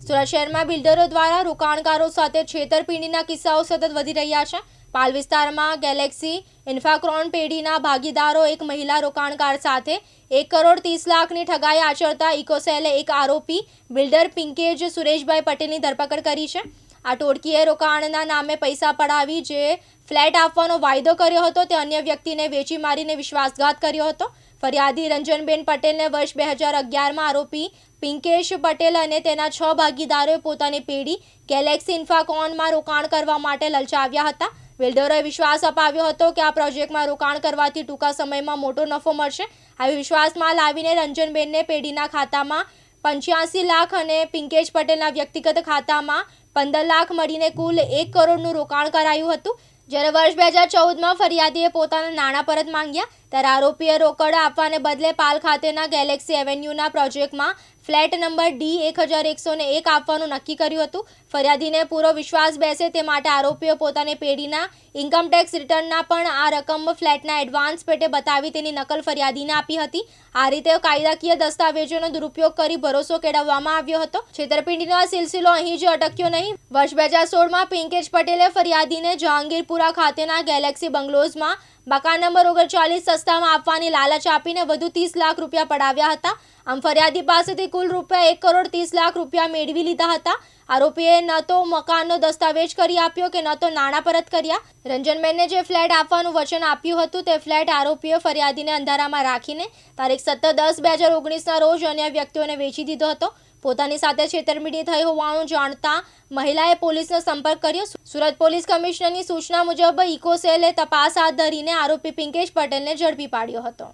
સુરત શહેરમાં બિલ્ડરો દ્વારા રોકાણકારો સાથે છેતરપિંડીના કિસ્સાઓ સતત વધી રહ્યા છે. પાલ વિસ્તારમાં ગેલેક્સી ઇન્ફાક્રોન પેઢીના ભાગીદારો એક મહિલા રોકાણકાર સાથે એક કરોડ ત્રીસ લાખની ઠગાઈ આચરતા ઇકોસેલે એક આરોપી બિલ્ડર પિંકેજ સુરેશભાઈ પટેલની ધરપકડ કરી છે. આ ટોળકીએ રોકાણના નામે પૈસા પડાવી જે ફ્લેટ આપવાનો વાયદો કર્યો હતો, તે અન્ય વ્યક્તિને વેચી મારીને વિશ્વાસઘાત કર્યો હતો. ફરિયાદી રંજનબેન પટેલને વર્ષ બે હજાર અગિયારમાં આરોપી પિંકેશ પટેલ અને તેના છ ભાગીદારોએ પોતાની પેઢી ગેલેક્સી ઇન્ફાકોનમાં રોકાણ કરવા માટે લલચાવ્યા હતા. બિલ્ડરોએ વિશ્વાસ અપાવ્યો હતો કે આ પ્રોજેક્ટમાં રોકાણ કરવાથી ટૂંકા સમયમાં મોટો નફો મળશે. આવી વિશ્વાસમાં લાવીને રંજનબેનને પેઢીના ખાતામાં પંચ્યાસી લાખ અને પિંકેશ પટેલના વ્યક્તિગત ખાતામાં પંદર લાખ મળીને કુલ એક કરોડનું રોકાણ કરાયું હતું. જ્યારે વર્ષ બે હજાર ચૌદમાં ફરિયાદીએ પોતાના નાણાં પરત માંગ્યા, ત્યારે આરોપીએ રોકડ આપવાને બદલે પાલ ખાતેના ગેલેક્સી એવેન્યુના પ્રોજેક્ટમાં ફ્લેટ નંબર ડી એક હજાર એકસો ને એક આપવાનું નક્કી કર્યું હતું. ફરિયાદીને પૂરો વિશ્વાસ બેસે તે માટે આરોપીઓ પોતાની પેઢીના ઇન્કમટેક્સ રિટર્નના પણ આ રકમ ફ્લેટના એડવાન્સ પેટે બતાવી તેની નકલ ફરિયાદીને આપી હતી. આ રીતે કાયદાકીય દસ્તાવેજોનો દુરુપયોગ કરી ભરોસો કેળવવામાં આવ્યો હતો. છેતરપિંડીનો આ સિલસિલો અહીં જ અટક્યો નહીં. વર્ષ બે હજાર સોળમાં પિંકેશ પટેલે ફરિયાદીને જહાંગીરપુરા ખાતેના ગેલેક્સી બંગલોઝમાં મકાન નંબર ઓગણચાલીસ સસ્તામાં આપવાની લાલચ આપીને વધુ ત્રીસ લાખ રૂપિયા પડાવ્યા હતા. આમ ફરિયાદી પાસેથી કુલ રૂપિયા એક કરોડ ત્રીસ લાખ રૂપિયા મેળવી લીધા હતા. આરોપીએ ન તો મકાનનો દસ્તાવેજ કરી આપ્યો કે ન તો નાણાં પરત કર્યા. રંજનબેનને જે ફ્લેટ આપવાનું વચન આપ્યું હતું તે ફ્લેટ આરોપીએ ફરિયાદીને અંધારામાં રાખીને તારીખ સત્તર દસ બે હજાર ઓગણીસના રોજ અન્ય વ્યક્તિઓને વેચી દીધો હતો. પોતાની સાથે છેતરપિંડી થઈ હોવાનું જાણતા મહિલાએ પોલીસનો સંપર્ક કર્યો. સુરત પોલીસ કમિશનરની સૂચના મુજબ ઇકોસેલે તપાસ હાથ ધરીને આરોપી પિંકેશ પટેલને ઝડપી પાડ્યો હતો.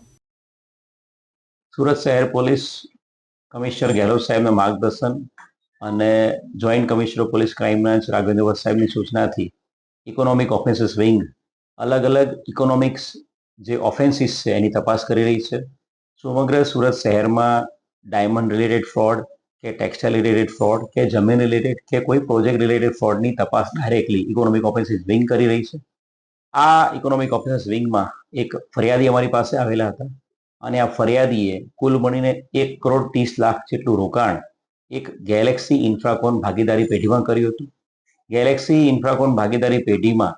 સુરત શહેર પોલીસ કમિશનર ગેહલોત સાહેબના માર્ગદર્શન અને joint commissioner police crime branch Raghavendra સાહેબની સૂચનાથી ઇકોનોમિક ઓફેન્સીસ વિંગ અલગ અલગ ઇકોનોમિક્સ જે ઓફેન્સીસ છે એની તપાસ કરી રહી છે. સમગ્ર સુરત શહેરમાં ડાયમંડ રિલેટેડ ફ્રોડ કે ટેક્સટાઇલ રિલેટેડ ફ્રોડ કે જમીન રિલેટેડ કે કોઈ પ્રોજેક્ટ રિલેટેડ ફ્રોડની તપાસ ડાયરેક્ટલી ઇકોનોમિક ઓફિસિસ વિંગ કરી રહી છે. આ ઇકોનોમિક ઓફેન્સીસ વિંગમાં એક ફરિયાદી અમારી પાસે આવેલા હતા અને આ ફરિયાદીએ કુલ મળીને એક કરોડ ત્રીસ લાખ જેટલું રોકાણ એક ગેલેક્સી ઇન્ફ્રાકોન ભાગીદારી પેઢીમાં કર્યું હતું. ગેલેક્સી ઇન્ફ્રાકોન ભાગીદારી પેઢીમાં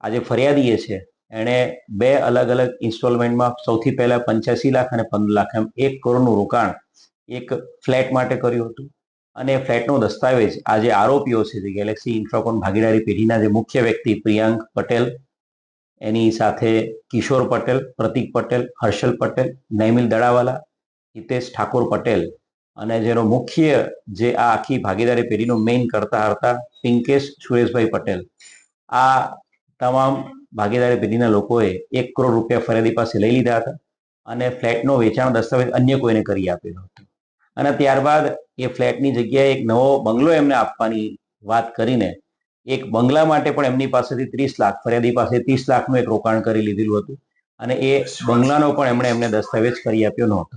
આજે ફરિયાદીએ છે એણે બે અલગ અલગ ઇન્સ્ટોલમેન્ટમાં સૌથી પહેલાં પંચ્યાસી લાખ અને પંદર લાખ એમ એક કરોડનું રોકાણ એક ફ્લેટ માટે કર્યું હતું. અને ફ્લેટનો દસ્તાવેજ આ જે આરોપીઓ છે, જે ગેલેક્સી ઇન્ફ્રાકોન ભાગીદારી પેઢીના જે મુખ્ય વ્યક્તિ પ્રિયાંક પટેલ, એની સાથે કિશોર પટેલ, પ્રતિક પટેલ, હર્ષલ પટેલ, નૈમિલ દડાવાલા, હિતેશ ઠાકોર પટેલ અને જેનો મુખ્ય જે આ આખી ભાગીદારી પેઢીનો મેઇન કરતા હતા પિંકેશ સુરેશભાઈ પટેલ. આ તમામ ભાગીદારી પેઢીના લોકોએ એક કરોડ રૂપિયા ફરિયાદી પાસે લઈ લીધા હતા અને ફ્લેટનો વેચાણ દસ્તાવેજ અન્ય કોઈને કરી આપેલો હતો. અને ત્યારબાદ એ ફ્લેટની જગ્યાએ એક નવો બંગલો એમને આપવાની વાત કરીને એક બંગલા માટે પણ એમની પાસેથી ત્રીસ લાખ, ફરિયાદી પાસે ત્રીસ લાખનું એક રોકાણ કરી લીધેલું હતું અને એ બંગલાનો પણ એમણે એમને દસ્તાવેજ કરી આપ્યો નહોતો.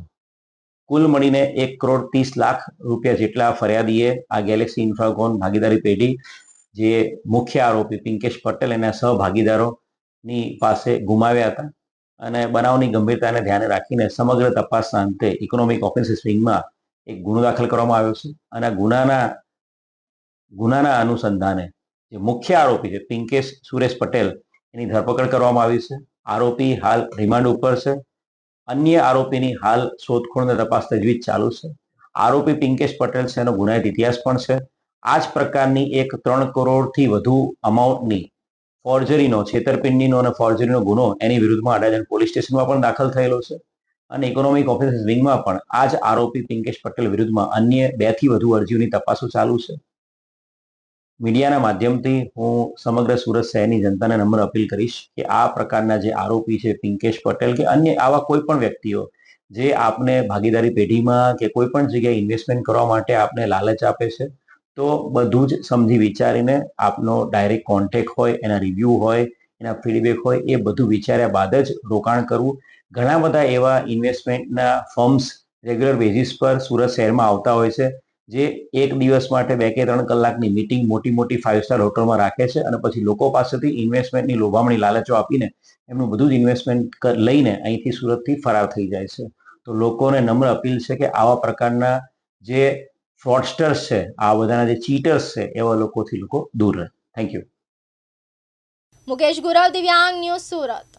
કુલ મળીને એક કરોડ ત્રીસ લાખ રૂપિયા જેટલા ફરિયાદીએ આ ગેલેક્સી ઇન્ફ્રાકોન ભાગીદારી પેઢી, જે મુખ્ય આરોપી પિંકેશ પટેલ એના સહભાગીદારોની પાસે ગુમાવ્યા હતા અને બનાવની ગંભીરતાને ધ્યાને રાખીને સમગ્ર તપાસના અંતે ઇકોનોમિક ઓફેન્સીસ વિંગમાં એક ગુનો દાખલ કરવામાં આવ્યો છે અને આ ગુનાના ગુનાના અનુસંધાને જે મુખ્ય આરોપી છે, પિંકેશ સુરેશ પટેલ, એની ધરપકડ કરવામાં આવી છે. આરોપી હાલ રિમાન્ડ ઉપર છે. અન્ય આરોપીની હાલ શોધખોળ અને તપાસ તજવીજ ચાલુ છે. આરોપી પિંકેશ પટેલ છે, એનો ગુનાહિત ઇતિહાસ પણ છે. આ જ પ્રકારની એક ત્રણ કરોડથી વધુ અમાઉન્ટની ફોર્જરીનો, છેતરપિંડીનો અને ફોર્જરીનો ગુનો એની વિરુદ્ધમાં અડાજણ પોલીસ સ્ટેશનમાં પણ દાખલ થયેલો છે. અને ઇકોનોમિક ઓફિસર્સ વિંગમાં પણ આ જ આરોપી પિંકેશ પટેલ વિરુદ્ધમાં અન્ય બેથી વધુ અરજીઓની તપાસો ચાલુ છે. મીડિયાના માધ્યમથી હું સમગ્ર સુરત શહેરની જનતાને નમ્ર અપીલ કરીશ કે આ પ્રકારના જે આરોપી છે પિંકેશ પટેલ કે અન્ય આવા કોઈ પણ વ્યક્તિઓ જે આપને ભાગીદારી પેઢીમાં કે કોઈ પણ જગ્યાએ ઇન્વેસ્ટમેન્ટ કરવા માટે આપને લાલચ આપે છે, તો બધું જ સમજી વિચારીને આપનો ડાયરેક્ટ કોન્ટેક હોય, એના રિવ્યૂ હોય, એના ફીડબેક હોય, એ બધું વિચાર્યા બાદ જ રોકાણ કરવું ઘણા બધા એવા ઇન્વેસ્ટમેન્ટના ફર્મ્સ રેગ્યુલર બેઝિસ પર સુરત શહેરમાં આવતા હોય છે, જે એક દિવસ માટે બે કે ત્રણ કલાકની મિટિંગ મોટી મોટી ફાઇવ સ્ટાર હોટલમાં રાખે છે અને પછી લોકો પાસેથી ઇન્વેસ્ટમેન્ટની લોભામણી લાલચો આપીને એમનું બધું જ ઇન્વેસ્ટમેન્ટ લઈને અહીંથી સુરતથી ફરાર થઈ જાય છે. તો લોકોને નમ્ર અપીલ છે કે આવા પ્રકારના જે ફ્રોડસ્ટર્સ છે, આ બધાના જે ચીટર્સ છે, એવા લોકોથી લોકો દૂર રહે. થેન્ક યુ મુકેશ ગુરવ દિવ્યાંગ ન્યૂઝ સુરત.